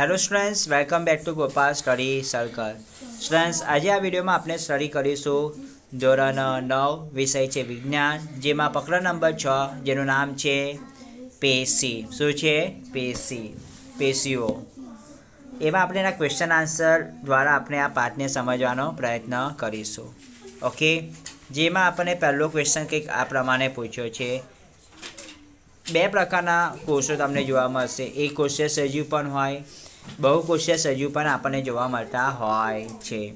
Hello students welcome back to Gopal study circle students આજે આ વિડીયોમાં આપણે સ્ટડી કરીશું ધોરણ નવ, વિષય છે વિજ્ઞાન, જેમાં પકડ નંબર છ, જેનું નામ છે પેસી શું છે? પેસી પેશીઓ. એમાં આપણે એના ક્વેશ્ચન આન્સર દ્વારા આપણે આ પાઠને સમજવાનો પ્રયત્ન કરીશું. ઓકે જેમાં આપણને પહેલો ક્વેશ્ચન કંઈક આ પ્રમાણે પૂછ્યો છે. બે પ્રકારના કોષો તમને જોવા મળશે. એક કોષીય સજીવ પણ હોય બહુકોષીય સજીવ પણ આપણને જોવા મળતા હોય છે.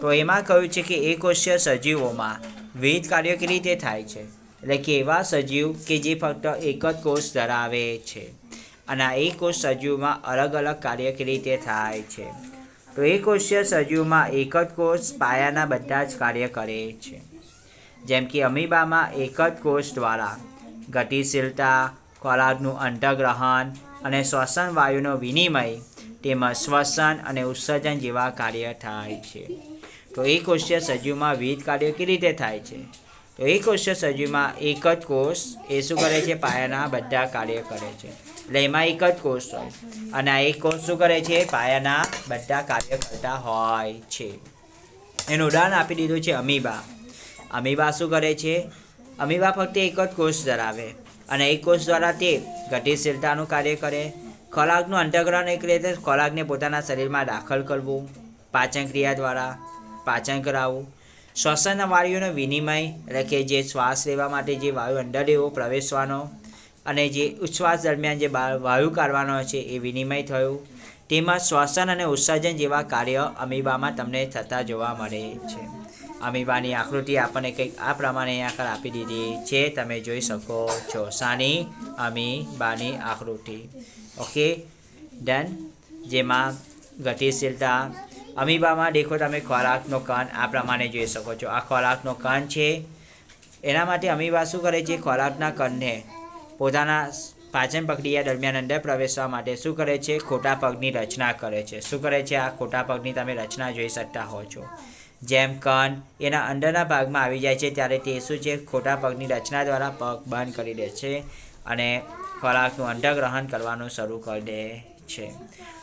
તો એમાં કહ્યું છે કે એક કોષીય સજીવોમાં વિવિધ કાર્યો કેવી રીતે થાય છે? એટલે કે એવા સજીવ કે જે ફક્ત એક જ કોષ ધરાવે છે. અને આ એક કોષ સજીવમાં અલગ અલગ કાર્ય કેવી રીતે થાય છે? તો એક કોષીય સજીવમાં એક જ કોષ પાયાના બધા જ કાર્ય કરે છે. જેમ કે અમીબામાં એક જ કોષ દ્વારા ગતિશીલતા ખોરાકનું અંતગ્રહણ અને શ્વસન વાયુનો વિનિમય તેમાં શ્વસન અને ઉત્સર્જન જેવા કાર્ય થાય છે. તો એ કોષીય સજીવમાં વિવિધ કાર્યો કેવી રીતે થાય છે? તો એ કોષીય સજીવમાં એક જ કોષ એ શું કરે છે? પાયાના બધા કાર્ય કરે છે. એટલે એમાં એક જ કોષ હોય. અને આ એક કોષ શું કરે છે? પાયાના બધા કાર્ય કરતા હોય છે. એનું ઉદાહરણ આપી દીધું છે અમીબા. અમીબા શું કરે છે? અમીબા ફક્ત એક જ કોષ ધરાવે. અને એક કોષ દ્વારા તે ગતિશીલતાનું કાર્ય કરે. ખોરાકનું અંતગ્રહણ એક રીતે ખોરાકને પોતાના શરીરમાં દાખલ કરવું, પાચન ક્રિયા દ્વારા પાચન કરાવવું. શ્વસન વાયુનો વિનિમય, એટલે કે જે શ્વાસ લેવા માટે જે વાયુ અંદર લેવો પ્રવેશવાનો અને જે ઉચ્છ્વાસ દરમિયાન જે વાયુ કાઢવાનો છે એ વિનિમય થયું. તેમાં શ્વસન અને ઉત્સર્જન જેવા કાર્ય અમીબામાં તમને થતા જોવા મળે છે. અમીબાની આકૃતિ આપણને કંઈક આ પ્રમાણે આકાર આપી દીધી છે. તમે જોઈ શકો છો સાની અમીબાની આકૃતિ. ઓકે? ડન. જેમાં ગતિશીલતા. અમીબામાં દેખો તમે ખોરાકનો કણ આ પ્રમાણે જોઈ શકો છો. આ ખોરાકનો કણ છે. એના માટે અમીબા શું કરે છે? ખોરાકના કણને પોતાના પાચન પ્રક્રિયા દરમિયાન અંદર પ્રવેશવા માટે શું કરે છે? ખોટા પગની રચના કરે છે. શું કરે છે? આ ખોટા પગની તમે રચના જોઈ શકતા હો છો. જેમ કન એના અંદરના ભાગમાં આવી જાય છે ત્યારે તે શું છે ખોટા પગની રચના દ્વારા પગ બંધ કરી દે છે અને ખોરાકનું અંડગ્રહણ કરવાનું શરૂ કરી દે છે.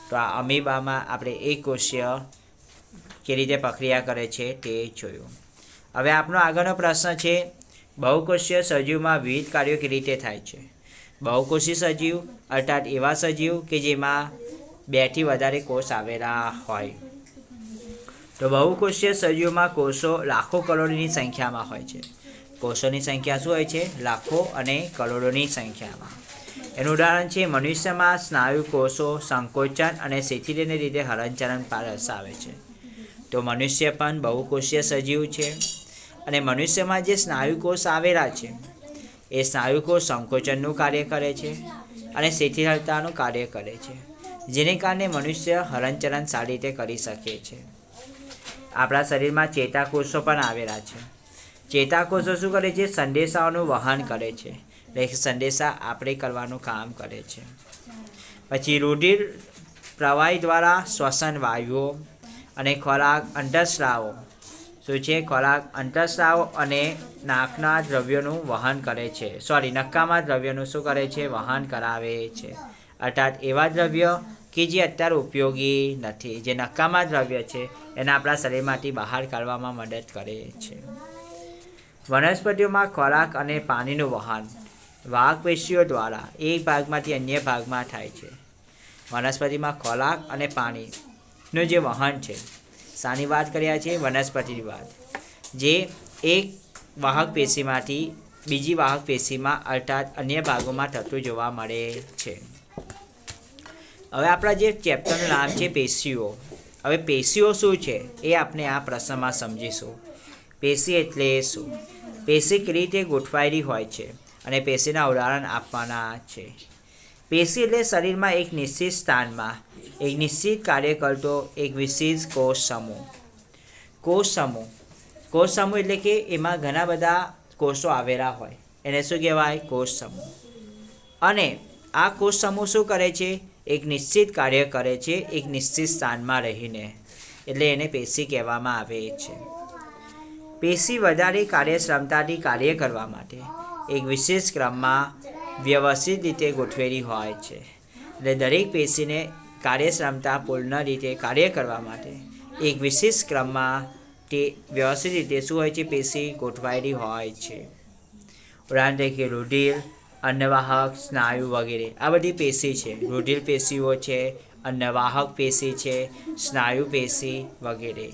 તો આ અમીબામાં આપણે એક કોષીય કેવી રીતે પ્રક્રિયા કરે છે તે જોયું. હવે આપણો આગળનો પ્રશ્ન છે, બહુકોષીય સજીવમાં વિવિધ કાર્યો કેવી રીતે થાય છે? બહુકોષી સજીવ અર્થાત એવા સજીવ કે જેમાં બેથી વધારે કોષ આવેલા હોય. તો બહુકોષીય સજીવોમાં કોષો લાખો કરોડોની સંખ્યામાં હોય છે. કોષોની સંખ્યા શું હોય છે? લાખો અને કરોડોની સંખ્યામાં. એનું ઉદાહરણ છે, મનુષ્યમાં સ્નાયુ કોષો સંકોચન અને શિથિલને લીધે હલનચલન દર્શાવે છે. તો મનુષ્ય પણ બહુકોષીય સજીવ છે અને મનુષ્યમાં જે સ્નાયુ કોષ આવેલા છે, એ સ્નાયુ કોષ સંકોચનનું કાર્ય કરે છે અને શિથિલતાનું કાર્ય કરે છે, જેને કારણે મનુષ્ય હલનચલન સારી રીતે કરી શકે છે. આપણા શરીરમાં ચેતાકોષો પણ આવેલા છે. ચેતાકોષો શું કરે છે? સંદેશાઓનું વહન કરે છે. એટલે સંદેશા આપણે કરવાનું કામ કરે છે. પછી રુધિર પ્રવાહી દ્વારા શ્વસન વાયુઓ અને ખોરાક અંતઃસ્રાવો શું છે? ખોરાક અંતઃસ્રાવ અને નાકના દ્રવ્યોનું વહન કરે છે. સોરી નક્કામાં દ્રવ્યોનું શું કરે છે? વહન કરાવે છે. અર્થાત એવા દ્રવ્ય કે જે અત્યારે ઉપયોગી નથી. જે નકામા દ્રવ્ય છે, એને આપણા શરીરમાંથી બહાર કાઢવામાં મદદ કરે છે. વનસ્પતિઓમાં ખોરાક અને પાણીનું વહન વાઘ પેશીઓ દ્વારા એક ભાગમાંથી અન્ય ભાગમાં થાય છે. વનસ્પતિમાં ખોરાક અને પાણીનું જે વહન છે, શાની વાત કર્યા છે, વનસ્પતિની વાત. જે એક વાહક પેશીમાંથી બીજી વાહક પેશીમાં અર્થાત અન્ય ભાગોમાં થતું જોવા મળે છે. હવે આપણા જે ચેપ્ટરનું નામ છે પેશીઓ. હવે પેશીઓ શું છે? એ આપણે આ પ્રશ્નમાં સમજીશું. પેશી એટલે શું? પેશી કેવી રીતે ગોઠવાયેલી હોય છે અને પેશીના ઉદાહરણ આપવાના છે. પેશી એટલે શરીરમાં એક નિશ્ચિત સ્થાનમાં, એક નિશ્ચિત કાર્ય કરતો એક વિશેષ કોષ સમૂહ. કોષ સમૂહ. કોષ સમૂહ એટલે કે એમાં ઘણા બધા કોષો આવેલા હોય. એને શું કહેવાય? કોષ સમૂહ. અને આ કોષ સમૂહ શું કરે છે? એક નિશ્ચિત કાર્ય કરે છે, એક નિશ્ચિત સ્થાનમાં રહીને. એટલે એને પેશી કહેવામાં આવે છે. પેશી વધારે કાર્યક્ષમતાથી કાર્ય કરવા માટે એક વિશેષ ક્રમમાં વ્યવસ્થિત રીતે ગોઠવેલી હોય છે. એટલે દરેક પેશીને કાર્યક્ષમતા પૂર્ણ રીતે કાર્ય કરવા માટે એક વિશિષ્ટ ક્રમમાં તે વ્યવસ્થિત રીતે શું હોય છે, પેશી ગોઠવાયેલી હોય છે. ઉદાહરણ તરીકે રુધિર અન્નવાહક, સ્નાયુ વગેરે. આ બધી પેશી છે. રુધિર પેશીઓ છે, અન્નવાહક પેશી છે, સ્નાયુ પેશી વગેરે.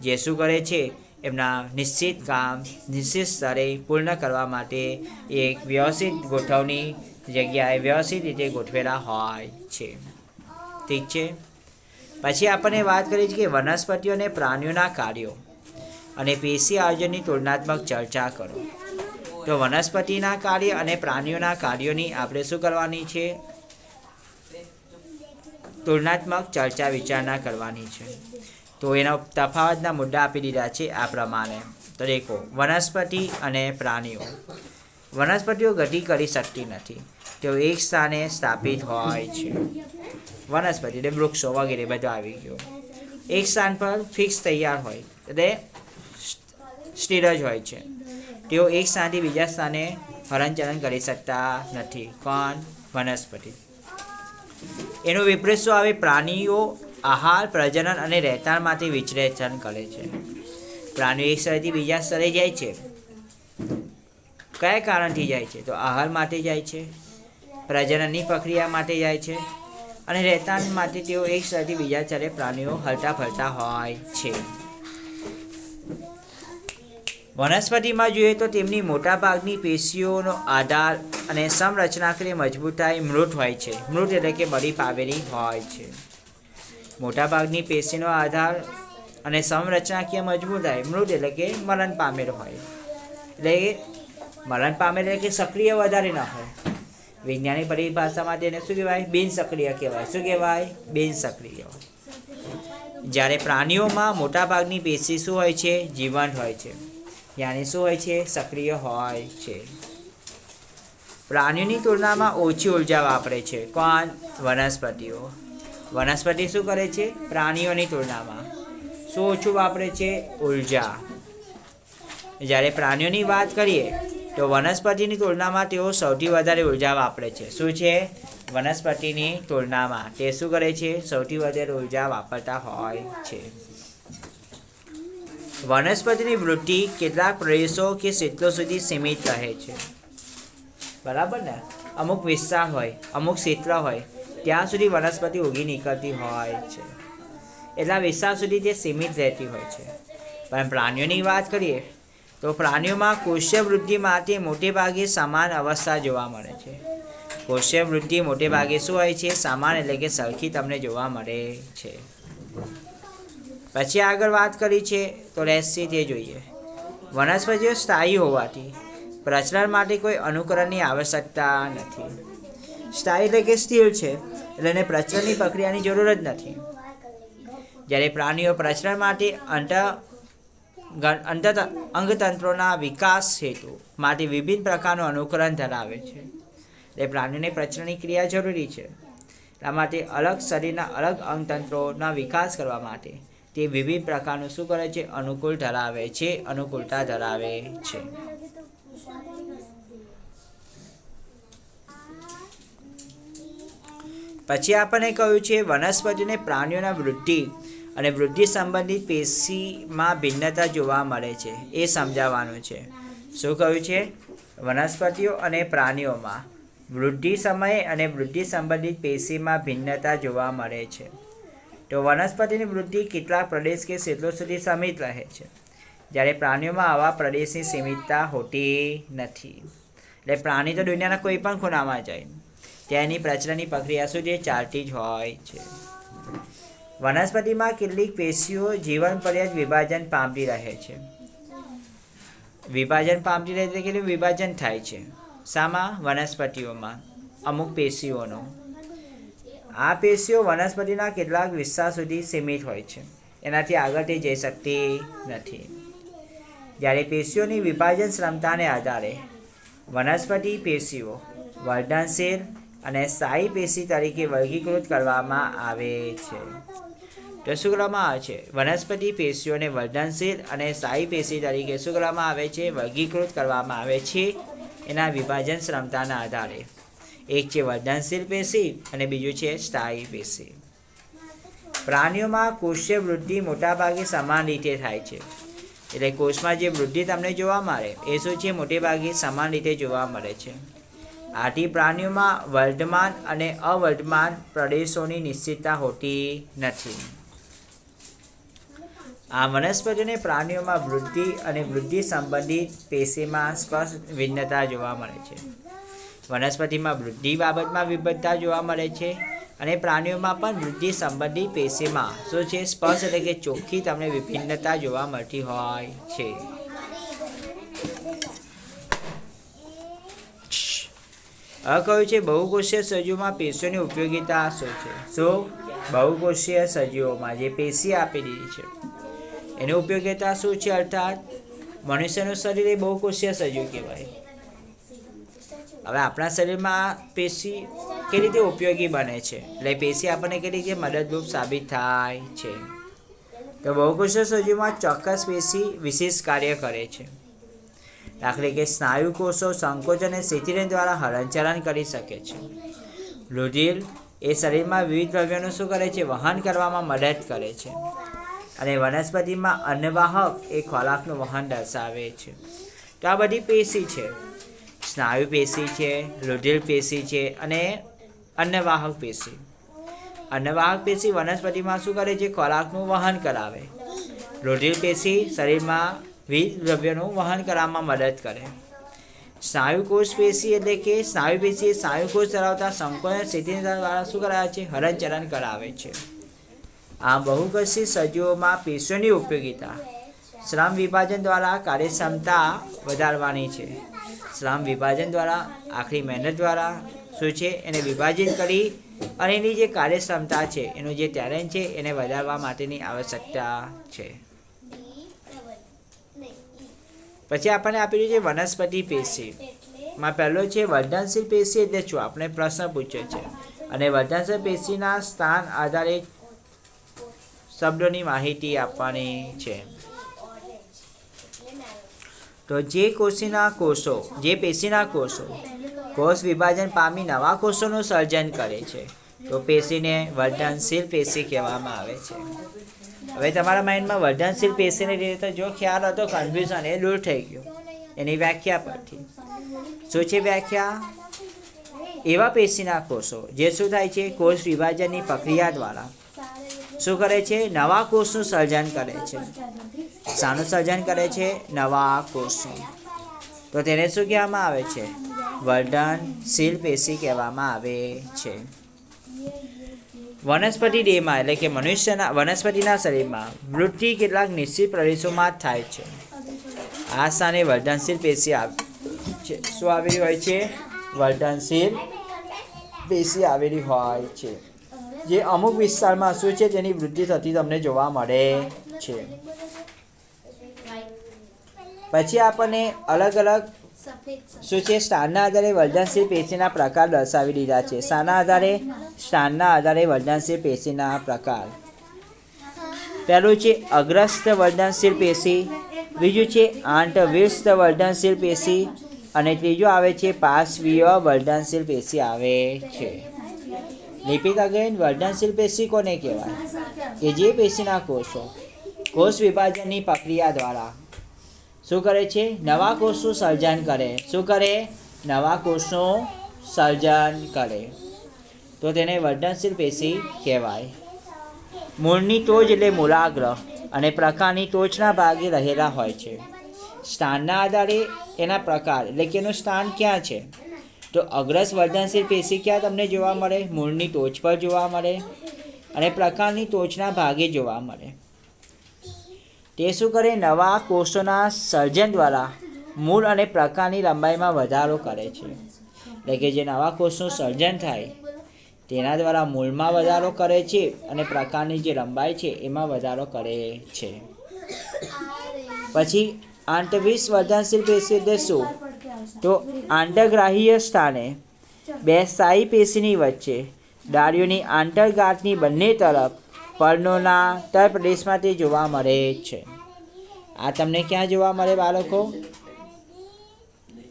જે શું કરે છે એમના નિશ્ચિત કામ, નિશ્ચિત સ્તરે પૂર્ણ કરવા માટે એક વ્યવસ્થિત ગોઠવણી જગ્યાએ વ્યવસ્થિત રીતે ગોઠવેલા હોય છે. ઠીક છે? પછી આપણને વાત કરી છે કે વનસ્પતિઓ અને પ્રાણીઓના કાર્યો. અને પેશી આયોજનની તુલનાત્મક ચર્ચા કરો. તો વનસ્પતિના કાર્ય અને પ્રાણીઓના કાર્યોની આપણે શું કરવાની છે? તુલનાત્મક ચર્ચા વિચારણા કરવાની છે. તો એના તફાવતના મુદ્દા આપી દીધા છે આ પ્રમાણે. તો દેખો, વનસ્પતિ અને પ્રાણીઓ. વનસ્પતિઓ ગતિ કરી શકતી નથી. તેઓ એક સ્થાને સ્થાપિત હોય છે. વનસ્પતિ, એટલે વૃક્ષો વગેરે બધું આવી ગયું. એક સ્થાન પર ફિક્સ તૈયાર હોય. એટલે સ્થિર જ હોય છે. તેઓ એક સ્થાનથી બીજા સ્થાને હલનચલન કરી શકતા નથી. કોણ? વનસ્પતિ. એનું વિપરીત શું આવે? પ્રાણીઓ આહાર, પ્રજનન અને રહેઠાણમાંથી વિચરેચન કરે છે. પ્રાણીઓ એક સ્થળેથી બીજા સ્થળે જાય છે. કયા કારણથી જાય છે? તો આહાર માટે જાય છે, પ્રજનનની પ્રક્રિયા માટે જાય છે અને રહેઠાણ માટે તેઓ એક સ્થળેથી બીજા સ્થળે પ્રાણીઓ હલતા ફરતા હોય છે. વનસ્પતિમાં જોઈએ તો તેમની મોટાભાગની પેશીઓનો આધાર અને સંરચનાકીય મજબૂતાઈ મૃત હોય છે. મૃત એટલે કે બળી પાવેલી હોય છે. મોટાભાગની પેશીનો આધાર અને સંરચનાકીય મજબૂતાઈ મૃત એટલે કે મરણ પામેલ હોય. એટલે કે મરણ પામેલ એટલે કે સક્રિય વધારે ન હોય. વૈજ્ઞાનિક પરિભાષામાં તેને શું કહેવાય? બિન સક્રિય કહેવાય. શું કહેવાય? બિન સક્રિય જ્યારે પ્રાણીઓમાં મોટાભાગની પેશી શું હોય છે? જીવંત હોય છે. યાની શું હોય છે? સક્રિય હોય છે. પ્રાણીઓની તુલનામાં ઓછી ઊર્જા વાપરે છે. કોણ? વનસ્પતિઓ. વનસ્પતિ શું કરે છે? પ્રાણીઓની તુલનામાં શું ઓછું વાપરે છે? ઊર્જા. જ્યારે પ્રાણીઓની વાત કરીએ, તો વનસ્પતિની તુલનામાં તેઓ સૌથી વધારે ઊર્જા વાપરે છે. શું છે? વનસ્પતિની તુલનામાં. તે શું કરે છે? સૌથી વધારે ઊર્જા વાપરતા હોય છે. વનસ્પતિની વૃદ્ધિ કેટલાક પ્રદેશો કે ક્ષેત્રો સુધી સીમિત રહે છે. બરાબર ને? અમુક વિસ્તાર હોય, અમુક ક્ષેત્ર હોય, ત્યાં સુધી વનસ્પતિ ઉગી નીકળતી હોય છે. એટલા વિસ્તાર સુધી તે સીમિત રહેતી હોય છે. પણ પ્રાણીઓની વાત કરીએ, તો પ્રાણીઓમાં કોષીય વૃદ્ધિ માટે મોટે ભાગે સમાન અવસ્થા જોવા મળે છે. કોષીય વૃદ્ધિ મોટે ભાગે શું હોય છે? સમાન એટલે કે સરખી તમને જોવા મળે છે. પછી આગળ વાત કરી છે તો રહેશે તે જોઈએ. વનસ્પતિઓ સ્થાયી હોવાથી પ્રચલન માટે કોઈ અનુકરણની આવશ્યકતા નથી. સ્થાયી એટલે કે સ્થિર છે, એટલે એને પ્રચલનની પ્રક્રિયાની જરૂર જ નથી. જ્યારે પ્રાણીઓ પ્રચલન માટે અંત અંત, અંગતંત્રોના વિકાસ હેતુ માટે વિભિન્ન પ્રકારનું અનુકરણ ધરાવે છે. એટલે પ્રાણીઓને પ્રચલનની ક્રિયા જરૂરી છે. એટલા માટે અલગ શરીરના અલગ અંગતંત્રોના વિકાસ કરવા માટે તે વિવિધ પ્રકારનું શું કરે છે? અનુકૂળ ધરાવે છે. અનુકૂળતા ધરાવે છે. પછી આપણને કહ્યું છે, વનસ્પતિને પ્રાણીઓના વૃદ્ધિ અને વૃદ્ધિ સંબંધિત પેશીમાં ભિન્નતા જોવા મળે છે. એ સમજાવવાનું છે. શું કહ્યું છે? વનસ્પતિઓ અને પ્રાણીઓમાં વૃદ્ધિ સમયે અને વૃદ્ધિ સંબંધિત પેશીમાં ભિન્નતા જોવા મળે છે. તો વનસ્પતિની વૃદ્ધિ કેટલાક પ્રદેશ કે ક્ષેત્રો સુધી સીમિત રહે છે. જ્યારે પ્રાણીઓમાં આવા પ્રદેશની સીમિતતા હોતી નથી. એટલે પ્રાણી તો દુનિયાના કોઈ પણ ખૂણામાં જાય. ત્યાંની પ્રચલનની પ્રક્રિયા સુધી ચાલતી જ હોય છે. વનસ્પતિમાં કેટલીક પેશીઓ જીવન પર્યંત વિભાજન પામતી રહે છે. વિભાજન પામતી રહે એટલે કેટલું? વિભાજન થાય છે. શામાં વનસ્પતિઓમાં અમુક પેશીઓનો આ પેશીઓ વનસ્પતિના કેટલાક વિસ્તાર સુધી સીમિત હોય છે. એનાથી આગળ તે જઈ શકતી નથી. જ્યારે પેશીઓની વિભાજન ક્ષમતાને આધારે વનસ્પતિ પેશીઓ વર્ધનશીલ અને સ્થાયી પેશી તરીકે વર્ગીકૃત કરવામાં આવે છે. તો શું કરવામાં આવે છે? વનસ્પતિ પેશીઓને વર્ધનશીલ અને સ્થાયી પેશી તરીકે શું કરવામાં આવે છે? વર્ગીકૃત કરવામાં આવે છે. એના વિભાજન ક્ષમતાના આધારે. એક છે વર્ધનશીલ પેશી અને બીજું છે સ્થાયી પેશી. પ્રાણીઓમાં કોષીય વૃદ્ધિ મોટાભાગે સમાન રીતે થાય છે. એટલે કોષમાં જે વૃદ્ધિ તમને જોવા મળે, એ શું છે? મોટે ભાગે સમાન રીતે જોવા મળે છે. આથી પ્રાણીઓમાં વર્ધમાન અને અવર્ધમાન પ્રદેશોની નિશ્ચિતતા હોતી નથી. આ વનસ્પતિને પ્રાણીઓમાં વૃદ્ધિ અને વૃદ્ધિ સંબંધિત પેશીમાં સ્પષ્ટ ભિન્નતા જોવા મળે છે. વનસ્પતિમાં વૃદ્ધિ બાબતમાં વિભિધતા જોવા મળે છે અને પ્રાણીઓમાં પણ વૃદ્ધિ સંબંધી પેશીમાં, શું છે? સ્પષ્ટ એટલે કે ચોખ્ખી તમને વિભિન્નતા જોવા મળતી હોય છે. હવે કહ્યું છે, બહુકોષીય સજીવોમાં પેશીઓની ઉપયોગિતા શું છે? શું? બહુકોષીય સજીવોમાં જે પેશી આપી દીધી છે. એની ઉપયોગિતા શું છે અર્થાત, મનુષ્યનું શરીર એ બહુકોષીય સજીવ કહેવાય. હવે આપણા શરીરમાં પેશી કઈ રીતે ઉપયોગી બને છે? એટલે પેશી આપણને કઈ રીતે મદદરૂપ સાબિત થાય છે? તો બહુકોષીય સજીવમાં ચોક્કસ પેશી વિશેષ કાર્ય કરે છે. દાખલે કે સ્નાયુ કોષો સંકોચન અને શિથિલન દ્વારા હલનચલન કરી શકે છે. રુધિર એ શરીરમાં વિવિધ દ્રવ્યોનું શું કરે છે? વહન કરવામાં મદદ કરે છે. અને વનસ્પતિમાં અન્નવાહક એ ખોરાકનું વહન દર્શાવે છે. તો આ બધી પેશી છે. સ્નાયુ પેશી છે, રુધિર પેશી છે અને અન્નવાહક પેશી. અન્નવાહક પેશી વનસ્પતિમાં શું કરે છે? ખોરાકનું વહન કરાવે. રુધિર પેશી શરીરમાં વિવિધ દ્રવ્યોનું વહન કરવામાં મદદ કરે. સ્નાયુકોષ પેશી એટલે કે સ્નાયુ પેશી સ્નાયુકોષ ધરાવતા સંકોચન સ્થિતિ દ્વારા શું કરાવે છે? હલનચલન કરાવે છે. આ બહુકોષી સજીવોમાં પેશીઓની ઉપયોગિતા શ્રમ વિભાજન દ્વારા કાર્યક્ષમતા વધારવાની છે. શ્રમ વિભાજન દ્વારા, આખરી મહેનત દ્વારા શું છે, એને વિભાજિત કરી અને એની જે કાર્યક્ષમતા છે, એનું જે ટેલેન્ટ છે, એને વધારવા માટેની આવશ્યકતા છે. પછી આપણને આપેલું છે વનસ્પતિ પેશી. માં પહેલો છે વર્ધનશીલ પેશી, એટલે શું? આપણે પ્રશ્ન પૂછ્યો છે. અને વર્ધનશીલ પેશીના સ્થાન આધારે શબ્દોની માહિતી આપવાની છે. તો જે કોષીના કોષો, જે પેશીના કોષો, કોષ વિભાજન પામી નવા કોષોનું સર્જન કરે છે, તો પેશીને વર્ધનશીલ પેશી કહેવામાં આવે છે. હવે તમારા માઇન્ડમાં વર્ધનશીલ પેશીની રીતે જો ખ્યાલ હતો કન્ફ્યુઝન એ દૂર થઈ ગયો. એની વ્યાખ્યા પરથી. શું છે વ્યાખ્યા? એવા પેશીના કોષો જે શું થાય છે? કોષ વિભાજનની પ્રક્રિયા દ્વારા. શું કરે છે? નવા કોષનું સર્જન કરે છે. શાનું સર્જન કરે છે નવા કોષનું તો તેને શું કહેવામાં આવે છે? વર્ધનશીલ પેશી કહેવામાં આવે છે. વનસ્પતિ દેહમાં એટલે કે મનુષ્યના, વનસ્પતિના શરીરમાં વૃદ્ધિ કેટલાક નિશ્ચિત પ્રદેશોમાં થાય છે. આ સ્થાને વર્ધનશીલ પેશી આવે, છે, શું આવેલી હોય છે? વર્ધનશીલ પેશી આવેલી હોય છે. જે અમુક વિસ્તારમાં શું છે? તેની વૃદ્ધિ થતી તમને જોવા મળે છે. પછી આપણને અલગ અલગ શું છે સ્થાનના આધારે વર્ધનશીલ પેશીના પ્રકાર દર્શાવી દીધા છે. શાના આધારે સ્થાનના આધારે વર્ધનશીલ પેશીના પ્રકાર. પહેલું છે અગ્રસ્ત વર્ધનશીલ પેશી. બીજું છે આંતવિસ્ત વર્ધનશીલ પેશી. અને ત્રીજું આવે છે, પાર્શ્વીય વર્ધનશીલ પેશી આવે છે. લિપિક અગેન વર્ધનશીલ પેશી કોને કહેવાય? કે જે પેશીના કોષો, કોષ વિભાજનની પ્રક્રિયા દ્વારા. શું કરે છે? નવા કોષનું સર્જન કરે. શું કરે? નવા કોષનું સર્જન કરે. તો તેને વર્ધનશીલ પેશી કહેવાય. મૂળની ટોચ એટલે મૂળાગ્ર અને પ્રકારની ટોચના ભાગે રહેલા હોય છે. સ્થાનના આધારે એના પ્રકાર એટલે કે એનું સ્થાન ક્યાં છે? તો અગ્રસ વર્ધનશીલ પેશી ક્યાં તમને જોવા મળે? મૂળની ટોચ પર જોવા મળે અને પ્રકારની ટોચના ભાગે જોવા મળે. તે શું કરે? નવા કોષોના સર્જન દ્વારા મૂળ અને પ્રકારની લંબાઈમાં વધારો કરે છે. એટલે કે જે નવા કોષનું સર્જન થાય, તેના દ્વારા મૂળમાં વધારો કરે છે અને પ્રકારની જે લંબાઈ છે, એમાં વધારો કરે છે. પછી આંતવિસ વર્ધનશીલ પેશી એટલે શું? તો આંતરગ્રાહ્ય સ્થાને બે સ્થાયી પેશીની વચ્ચે ડાળીઓની આંતરગાંઠની બંને તરફ પર્ણોના તળ પ્રદેશમાંથી જોવા મળે છે. આ તમને ક્યાં જોવા મળે બાળકો?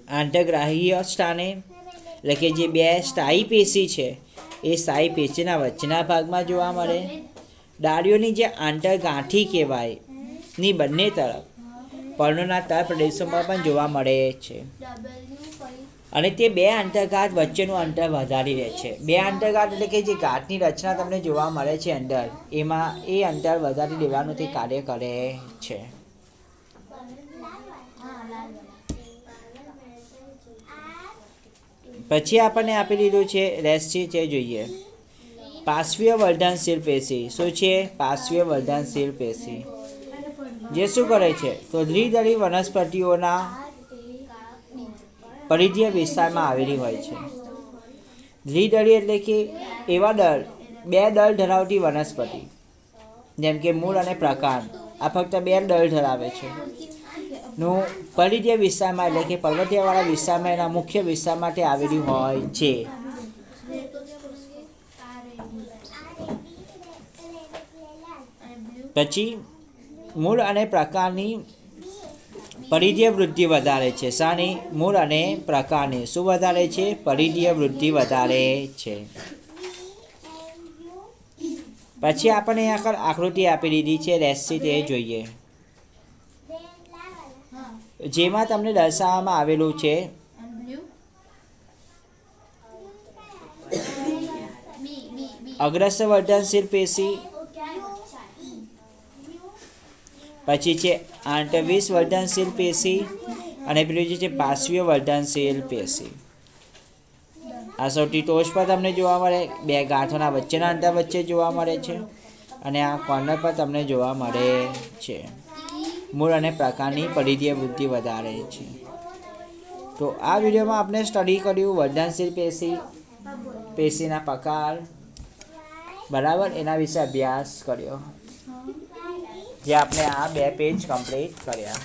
આંતરગ્રાહ્ય સ્થાને. એટલે કે જે બે સ્થાયી પેશી છે, એ સ્થાયી પેશીના વચ્ચેના ભાગમાં જોવા મળે. ડાળીઓની જે આંતરગાંઠી કહેવાય, ની બંને તરફ પર્ણોના તળ પ્રદેશોમાં પણ જોવા મળે છે. અને તે બે આંતરગાંઠ વચ્ચેનું અંતર વધારી રહે છે. બે આંતરગાંઠ એટલે કે જે ગાંઠની રચના તમને જોવા મળે છે અંદર, એમાં એ અંતર વધારી દેવાનું તે કાર્ય કરે છે. પછી આપણને આપી દીધું છે રેસ્ટી તે જોઈએ. પાશ્વીય વર્ધનશીલ પેશી. શું છે? પાશ્વીય વર્ધનશીલ પેશી. જે શું કરે છે? તો દ્વિદળી વનસ્પતિઓના પરિધીય વિસ્તારમાં આવેલી હોય છે. દ્વિદળી એટલે કે એવા દળ, બે દળ ધરાવતી વનસ્પતિ, જેમ કે મૂળ અને પ્રકાંડ, આ ફક્ત બે દળ ધરાવે છે. નું પરિધીય વિસ્તારમાં એટલે કે પર્વતીયવાળા વિસ્તારમાં એના મુખ્ય વિસ્તાર માટે આવેલી હોય છે. પછી મૂળ અને પ્રકારની પરિધીય વૃદ્ધિ વધારે છે. શાની મૂળ અને પ્રકારની શું વધારે છે? પરિધીય વૃદ્ધિ વધારે છે. પછી આપણને આગળ આકૃતિ આપી દીધી છે. રેસી તે જોઈએ. જેમાં તમને દર્શાવવામાં આવેલું છે. અગ્રસ્ત વર્ધનશીલ પેશી પછી છે આંતરવીસ વર્ધનશીલ પેશી અને પેલું જે છે પાર્શ્વીય વર્ધનશીલ પેશી. આ સૌથી ટોચ પર તમને જોવા મળે, બે ગાંઠોના વચ્ચેના અંતર વચ્ચે જોવા મળે છે અને આ કોર્નર પર તમને જોવા મળે છે. મૂળ અને પ્રકારની પરિધીય વૃદ્ધિ વધારે છે. તો આ વિડીયોમાં આપણે સ્ટડી કર્યું વર્ધનશીલ પેશી, પેશીના પ્રકાર. બરાબર? એના વિશે અભ્યાસ કર્યો. જે આપણે આ બે પેજ કમ્પ્લીટ કર્યા.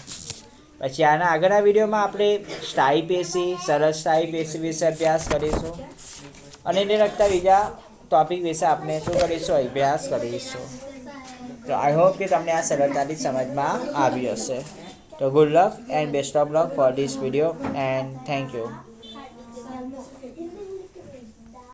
પછી આના આગળના વિડીયોમાં આપણે સ્ટાઈ પેશી, સરસ સ્ટાઈ પેશી વિશે અભ્યાસ કરીશું. અને એને લગતા બીજા ટોપિક વિશે આપણે શું કરીશું, અભ્યાસ કરીશું. તો આઈ હોપ કે તમને આ સરળતાથી સમજમાં આવી હશે. તો good luck and best of luck for this video and thank you